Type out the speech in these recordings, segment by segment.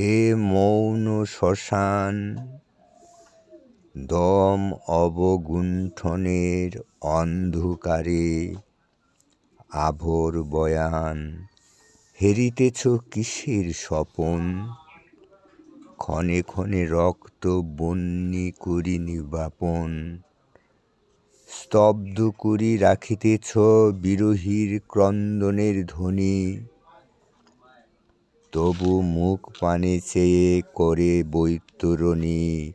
হে মৌন শ্মশান, দম অবগুণ্ঠনের অন্ধকারে আভোর বয়ান, হেরিতেছ কিসের স্বপন? ক্ষণে ক্ষণে রক্ত বন্যি করি নিবাপন স্তব্ধ করি রাখিতেছ বিরহীর ক্রন্দনের ধ্বনি। তবু মুখ পানে চেয়ে করে বৈতরণী।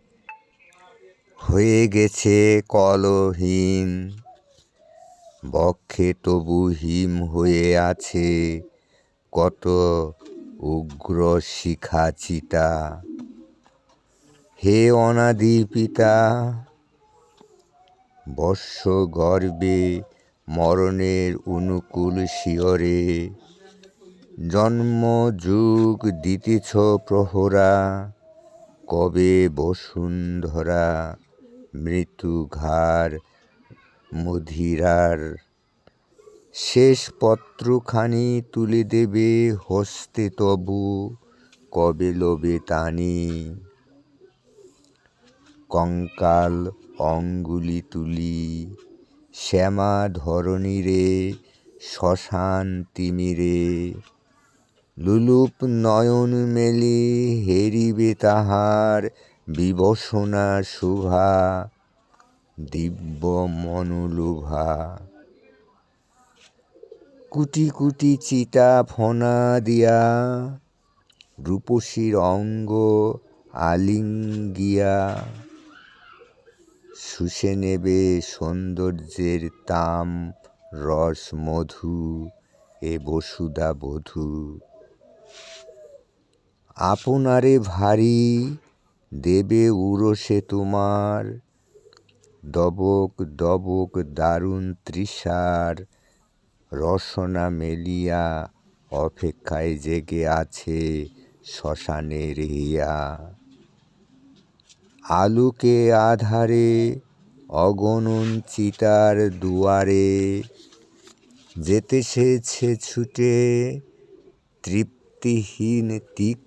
হয়ে গেছে কলহীন। বক্ষে তবু হিম হয়ে আছে কত উগ্র শিখা চিতা। হে অনাদি পিতা, বর্ষ গর্বে মরণের অনুকূল শিয়রে। জন্ম যুগ দিতেছ প্রহরা, কবে বসুন্ধরা, মৃত্যু ঘার মধিরার। শেষ পত্রখানি তুলে দেবে হস্তে তবু, কবে লোবে টানি। কঙ্কাল অঙ্গুলি তুলি, শ্যামা ধরণীরে, শ্মশান তিমিরে। লুলুপ নয়ন মেলি হেরিবে তাহার বিবসনা শোভা, দিব্য মনোলোভা। কুটি কুটি চিতা ফনা দিয়া রূপসীর অঙ্গ আলিঙ্গিয়া, শুষে নেবে সৌন্দর্যের তাম রস মধু এ বসুধা বধূ। আপনারে ভারী দেবে উরসে তোমার। দবক দবক দারুণ তৃষার, রসনা মেলিয়া অপেক্ষায় জেগে আছে শ্মশানের হিয়া। আলোকে আধারে অগণন চিতার দুয়ারে, যেতে সেছে ছুটে তৃপ্তিহীন তিক্ত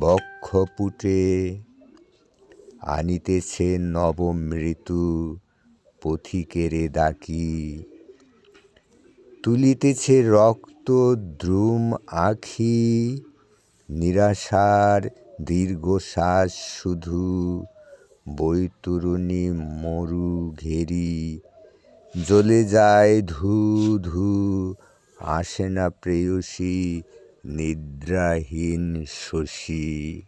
বক্ষপুটে আনিতেছে নবমৃত্যু পথিকেরে ডাকি। তুলিতেছে রক্ত দ্রুম আখি, নিরাশার দীর্ঘশ্বাস শুধু বৈতরণী মরু ঘেরি। জ্বলে যায় ধু ধু, আসে না প্রেয়সী নিদ্রাহীন শশী।